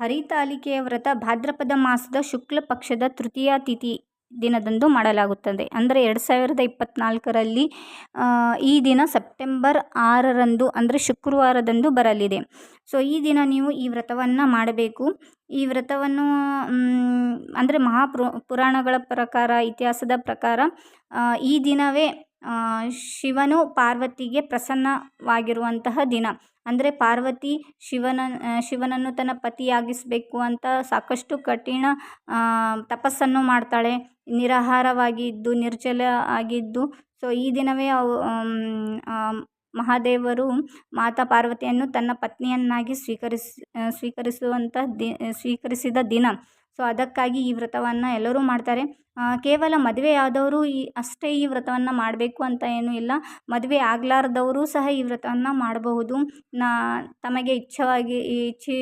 ಹರಿತಾಲಿಕೆಯ ವ್ರತ ಭಾದ್ರಪದ ಮಾಸದ ಶುಕ್ಲ ಪಕ್ಷದ ತೃತೀಯ ತಿಥಿ ದಿನದಂದು ಮಾಡಲಾಗುತ್ತದೆ. ಅಂದರೆ ಎರಡು ಸಾವಿರದ ಇಪ್ಪತ್ತ್ನಾಲ್ಕರಲ್ಲಿ ಈ ದಿನ ಸೆಪ್ಟೆಂಬರ್ ಆರರಂದು, ಅಂದರೆ ಶುಕ್ರವಾರದಂದು ಬರಲಿದೆ. ಸೊ ಈ ದಿನ ನೀವು ಈ ವ್ರತವನ್ನು ಮಾಡಬೇಕು. ಈ ವ್ರತವನ್ನು ಅಂದರೆ ಮಹಾಪುರ, ಪುರಾಣಗಳ ಪ್ರಕಾರ, ಇತಿಹಾಸದ ಪ್ರಕಾರ ಈ ದಿನವೇ ಶಿವನು ಪಾರ್ವತಿಗೆ ಪ್ರಸನ್ನವಾಗಿರುವಂತಹ ದಿನ. ಅಂದರೆ ಪಾರ್ವತಿ ಶಿವನ ಶಿವನನ್ನು ತನ್ನ ಪತಿಯಾಗಿಸಬೇಕು ಅಂತ ಸಾಕಷ್ಟು ಕಠಿಣ ತಪಸ್ಸನ್ನು ಮಾಡ್ತಾಳೆ. ನಿರಾಹಾರವಾಗಿದ್ದು ನಿರ್ಜಲ ಆಗಿದ್ದು. ಸೊ ಈ ದಿನವೇ ಅವು ಮಹಾದೇವರು ಮಾತಾ ಪಾರ್ವತಿಯನ್ನು ತನ್ನ ಪತ್ನಿಯನ್ನಾಗಿ ಸ್ವೀಕರಿಸಿ ಸ್ವೀಕರಿಸುವಂಥ ದಿ ಸ್ವೀಕರಿಸಿದ ದಿನ. ಸೊ, ಅದಕ್ಕಾಗಿ ಈ ವ್ರತವನ್ನು ಎಲ್ಲರೂ ಮಾಡ್ತಾರೆ. ಕೇವಲ ಮದುವೆ ಆದವರು ಈ, ಅಷ್ಟೇ ಈ ವ್ರತವನ್ನು ಮಾಡಬೇಕು ಅಂತ ಏನೂ ಇಲ್ಲ. ಮದುವೆ ಆಗಲಾರ್ದವರು ಸಹ ಈ ವ್ರತವನ್ನು ಮಾಡಬಹುದು. ನಾ, ತಮಗೆ ಇಚ್ಛವಾಗಿ ಇಚ್ಛಿ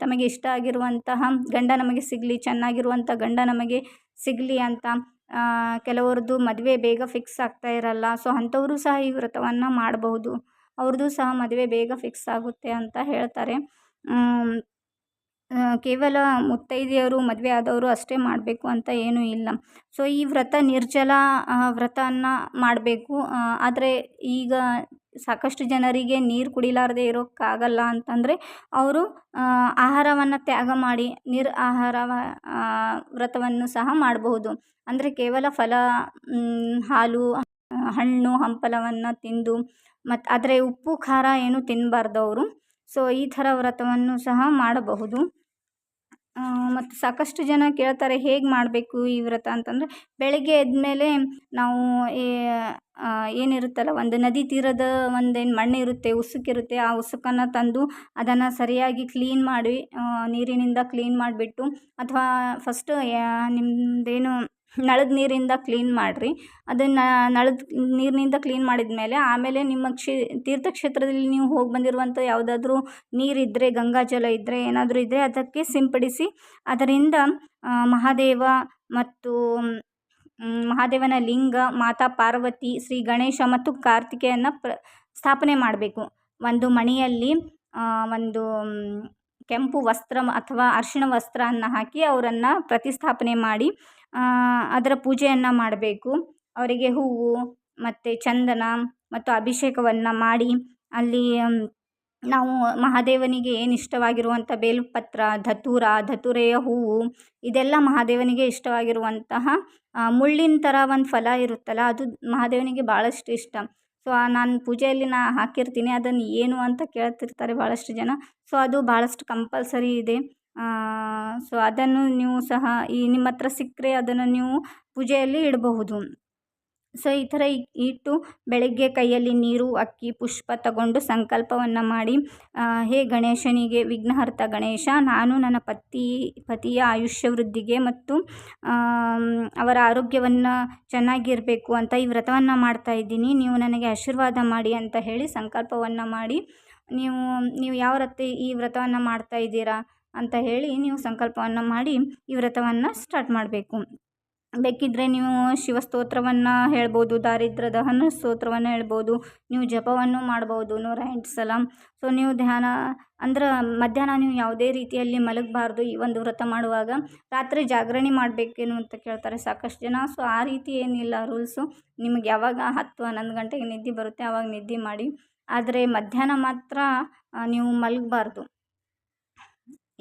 ತಮಗೆ ಇಷ್ಟ ಆಗಿರುವಂತಹ ಗಂಡ ನಮಗೆ ಸಿಗಲಿ ಚೆನ್ನಾಗಿರುವಂಥ ಗಂಡ ನಮಗೆ ಸಿಗಲಿ ಅಂತ ಕೆಲವ್ರದ್ದು ಮದುವೆ ಬೇಗ ಫಿಕ್ಸ್ ಆಗ್ತಾ ಇರಲ್ಲ. ಸೊ, ಅಂಥವರು ಸಹ ಈ ವ್ರತವನ್ನು ಮಾಡಬಹುದು. ಅವ್ರದ್ದು ಸಹ ಮದುವೆ ಬೇಗ ಫಿಕ್ಸ್ ಆಗುತ್ತೆ ಅಂತ ಹೇಳ್ತಾರೆ. ಕೇವಲ ಮುತ್ತೈದೆಯರು ಮದುವೆ ಆದವರು ಅಷ್ಟೇ ಮಾಡಬೇಕು ಅಂತ ಏನೂ ಇಲ್ಲ. ಸೊ ಈ ವ್ರತ ನಿರ್ಜಲ ವ್ರತನ ಮಾಡಬೇಕು. ಆದರೆ ಈಗ ಸಾಕಷ್ಟು ಜನರಿಗೆ ನೀರು ಕುಡಿಲಾರದೆ ಇರೋಕ್ಕಾಗಲ್ಲ ಅಂತಂದರೆ ಅವರು ಆಹಾರವನ್ನು ತ್ಯಾಗ ಮಾಡಿ ನಿರಾಹಾರ ವ್ರತವನ್ನು ಸಹ ಮಾಡಬಹುದು. ಅಂದರೆ ಕೇವಲ ಫಲ ಹಾಲು, ಹಣ್ಣು, ಹಂಪಲವನ್ನು ತಿಂದು ಮತ್ತು ಆದರೆ ಉಪ್ಪು, ಖಾರ ಏನು ತಿನ್ನಬಾರ್ದು ಅವರು ಸೊ ಈ ಥರ ವ್ರತವನ್ನು ಸಹ ಮಾಡಬಹುದು. ಮತ್ತು ಸಾಕಷ್ಟು ಜನ ಕೇಳ್ತಾರೆ, ಹೇಗೆ ಮಾಡಬೇಕು ಈ ವ್ರತ ಅಂತಂದರೆ, ಬೆಳಗ್ಗೆ ಎದ್ದ ನಾವು ಏನಿರುತ್ತಲ್ಲ, ಒಂದು ನದಿ ತೀರದ ಒಂದೇನು ಮಣ್ಣು ಇರುತ್ತೆ ಉಸುಕಿರುತ್ತೆ, ಆ ಉಸುಕನ್ನು ತಂದು ಅದನ್ನು ಸರಿಯಾಗಿ ಕ್ಲೀನ್ ಮಾಡಿ ನೀರಿನಿಂದ ಕ್ಲೀನ್ ಮಾಡಿಬಿಟ್ಟು, ಅಥವಾ ಫಸ್ಟು ನಿಮ್ಮದೇನು ನಳದ ನೀರಿಂದ ಕ್ಲೀನ್ ಮಾಡಿರಿ. ಅದನ್ನು ನಳದ ನೀರಿನಿಂದ ಕ್ಲೀನ್ ಮಾಡಿದ ಮೇಲೆ ಆಮೇಲೆ ನಿಮ್ಮ ಕ್ಷೇ, ತೀರ್ಥಕ್ಷೇತ್ರದಲ್ಲಿ ನೀವು ಹೋಗಿ ಬಂದಿರುವಂಥ ಯಾವುದಾದ್ರೂ ನೀರಿದ್ದರೆ ಗಂಗಾಜಲ ಇದ್ದರೆ ಏನಾದರೂ ಇದ್ದರೆ ಅದಕ್ಕೆ ಸಿಂಪಡಿಸಿ ಅದರಿಂದ ಮಹಾದೇವ ಮತ್ತು ಮಹಾದೇವನ ಲಿಂಗ, ಮಾತಾ ಪಾರ್ವತಿ, ಶ್ರೀ ಗಣೇಶ ಮತ್ತು ಕಾರ್ತಿಕೇಯನ ಪ್ರ, ಸ್ಥಾಪನೆ ಮಾಡಬೇಕು. ಒಂದು ಮಣೆಯಲ್ಲಿ ಒಂದು ಕೆಂಪು ವಸ್ತ್ರ ಅಥವಾ ಅರಿಶಿಣ ವಸ್ತ್ರವನ್ನು ಹಾಕಿ ಅವರನ್ನು ಪ್ರತಿಸ್ಥಾಪನೆ ಮಾಡಿ ಅದರ ಪೂಜೆಯನ್ನು ಮಾಡಬೇಕು. ಅವರಿಗೆ ಹೂವು ಮತ್ತು ಚಂದನ ಮತ್ತು ಅಭಿಷೇಕವನ್ನು ಮಾಡಿ, ಅಲ್ಲಿ ನಾವು ಮಹಾದೇವನಿಗೆ ಏನು ಇಷ್ಟವಾಗಿರುವಂಥ ಬೇಲುಪತ್ರ, ಧತೂರ, ಧತುರೆಯ ಹೂವು, ಇದೆಲ್ಲ ಮಹಾದೇವನಿಗೆ ಇಷ್ಟವಾಗಿರುವಂತಹ ಮುಳ್ಳಿನ ಥರ ಒಂದು ಫಲ ಇರುತ್ತಲ್ಲ, ಅದು ಮಹಾದೇವನಿಗೆ ಭಾಳಷ್ಟು ಇಷ್ಟ. ಸೊ ನಾನು ಪೂಜೆಯಲ್ಲಿ ನಾ ಹಾಕಿರ್ತೀನಿ ಅದನ್ನು ಏನು ಅಂತ ಕೇಳ್ತಿರ್ತಾರೆ ಭಾಳಷ್ಟು ಜನ. ಸೊ ಅದು ಭಾಳಷ್ಟು ಕಂಪಲ್ಸರಿ ಇದೆ. ಸೊ ಅದನ್ನು ನೀವು ಸಹ ಈ ನಿಮ್ಮ ಹತ್ರ ಸಿಕ್ಕರೆ ಅದನ್ನು ನೀವು ಪೂಜೆಯಲ್ಲಿ ಇಡಬಹುದು. ಸೊ ಈ ಥರ ಇಟ್ಟು ಬೆಳಗ್ಗೆ ಕೈಯಲ್ಲಿ ನೀರು, ಅಕ್ಕಿ, ಪುಷ್ಪ ತಗೊಂಡು ಸಂಕಲ್ಪವನ್ನು ಮಾಡಿ ಹೇ ಗಣೇಶನಿಗೆ ವಿಘ್ನಹರ್ತ ಗಣೇಶ, ನಾನು ನನ್ನ ಪತಿ, ಪತಿಯ ಆಯುಷ್ಯ ವೃದ್ಧಿಗೆ ಮತ್ತು ಅವರ ಆರೋಗ್ಯವನ್ನು ಚೆನ್ನಾಗಿರಬೇಕು ಅಂತ ಈ ವ್ರತವನ್ನು ಮಾಡ್ತಾ ಇದ್ದೀನಿ. ನೀವು ನನಗೆ ಆಶೀರ್ವಾದ ಮಾಡಿ ಅಂತ ಹೇಳಿ ಸಂಕಲ್ಪವನ್ನು ಮಾಡಿ, ನೀವು ನೀವು ಯಾವ ವ್ರತ ಈ ವ್ರತವನ್ನು ಮಾಡ್ತಾ ಇದ್ದೀರಾ ಅಂತ ಹೇಳಿ ನೀವು ಸಂಕಲ್ಪವನ್ನು ಮಾಡಿ ಈ ವ್ರತವನ್ನು ಸ್ಟಾರ್ಟ್ ಮಾಡಬೇಕು. ಬೇಕಿದ್ದರೆ ನೀವು ಶಿವ ಸ್ತೋತ್ರವನ್ನು ಹೇಳ್ಬೋದು ದಾರಿದ್ರ ದಹನ ಸ್ತೋತ್ರವನ್ನು ಹೇಳ್ಬೋದು, ನೀವು ಜಪವನ್ನು ಮಾಡ್ಬೋದು, ನೂರ ಎಂಟು ಸಲ. ಸೊ ನೀವು ಧ್ಯಾನ, ಅಂದ್ರೆ ಮಧ್ಯಾಹ್ನ ನೀವು ಯಾವುದೇ ರೀತಿಯಲ್ಲಿ ಮಲಗಬಾರ್ದು ಈ ಒಂದು ವ್ರತ ಮಾಡುವಾಗ. ರಾತ್ರಿ ಜಾಗರಣೆ ಮಾಡಬೇಕೇನು ಅಂತ ಕೇಳ್ತಾರೆ ಸಾಕಷ್ಟು ಜನ. ಸೊ ಆ ರೀತಿ ಏನಿಲ್ಲ ರೂಲ್ಸು ನಿಮಗೆ ಯಾವಾಗ ಹತ್ತು ಹನ್ನೊಂದು ಗಂಟೆಗೆ ನಿದ್ದೆ ಬರುತ್ತೆ ಆವಾಗ ನಿದ್ದೆ ಮಾಡಿ. ಆದರೆ ಮಧ್ಯಾಹ್ನ ಮಾತ್ರ ನೀವು ಮಲಗಬಾರ್ದು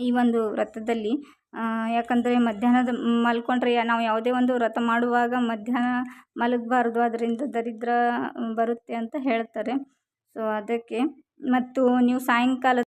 ಈ ಒಂದು ವ್ರತದಲ್ಲಿ. ಯಾಕಂದರೆ ಮಧ್ಯಾಹ್ನದ ಮಲ್ಕೊಂಡ್ರೆ ನಾವು ಯಾವುದೇ ಒಂದು ವ್ರತ ಮಾಡುವಾಗ ಮಧ್ಯಾಹ್ನ ಮಲಗಬಾರ್ದು, ಅದರಿಂದ ದರಿದ್ರ ಬರುತ್ತೆ ಅಂತ ಹೇಳ್ತಾರೆ. ಸೊ ಅದಕ್ಕೆ, ಮತ್ತು ನೀವು ಸಾಯಂಕಾಲ